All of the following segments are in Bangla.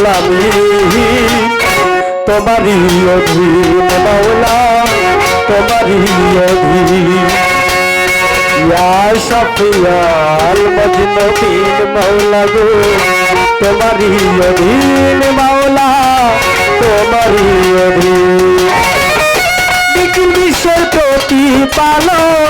আলামিন তোমারই অধীন মাওলা তোমারই অধীন। শাফিয়াল মজনুবিন মাওলা গো তোমারই অধীন মাওলা তোমারই অধীন। বিশ্বের প্রতিপালক নিখিল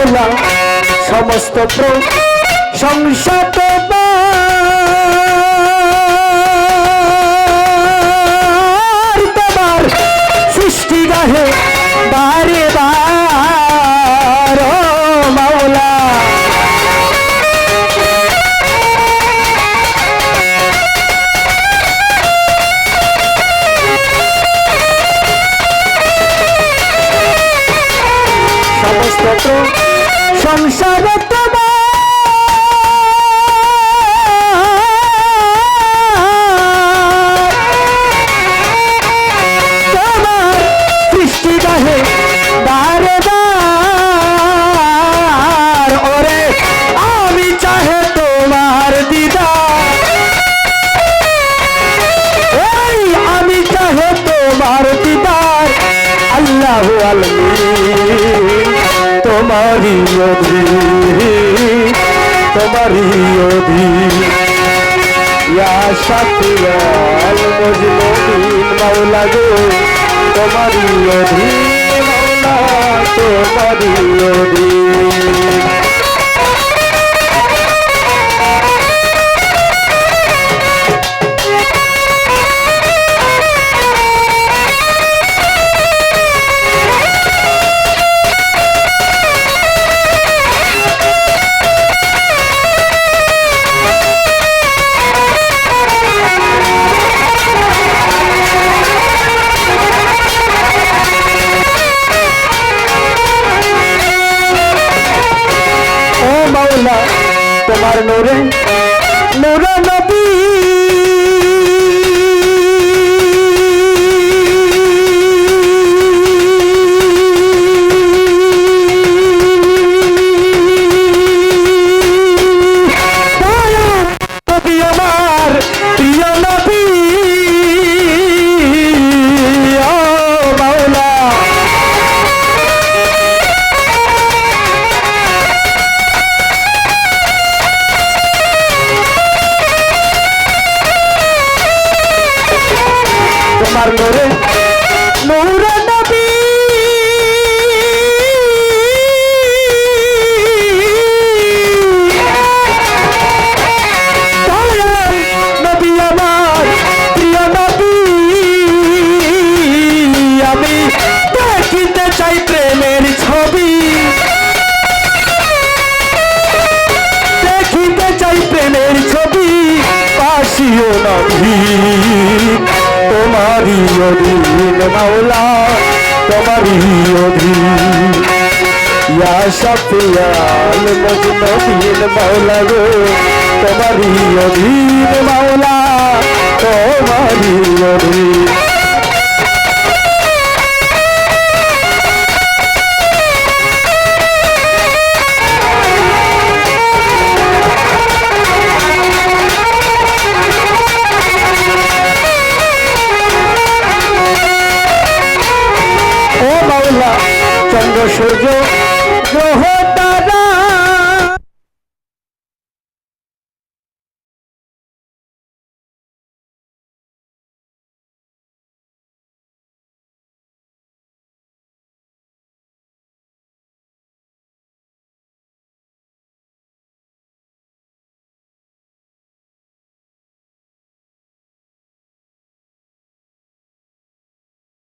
ও মাওলা সমস্ত সংসদ তোমার সৃষ্টি গাহে বারে বার ও মাওলা সমস্ত সংসার তোমার তোমারই অধীন। তোমারই অধীন ইয়া শাফিয়াল মজনুবিন মাওলা গো তোমারই অধীন মাওলা তোমারই অধীন। তোমার নূরে নূর তোমার তোমারই অধীন মাওলা তোমারই অধীন। ইয়া শাফিয়াল মজনুবিন মাওলা গো তোমারই অধীন মাওলা। মাওলা চন্দ্র সূর্য গ্রহ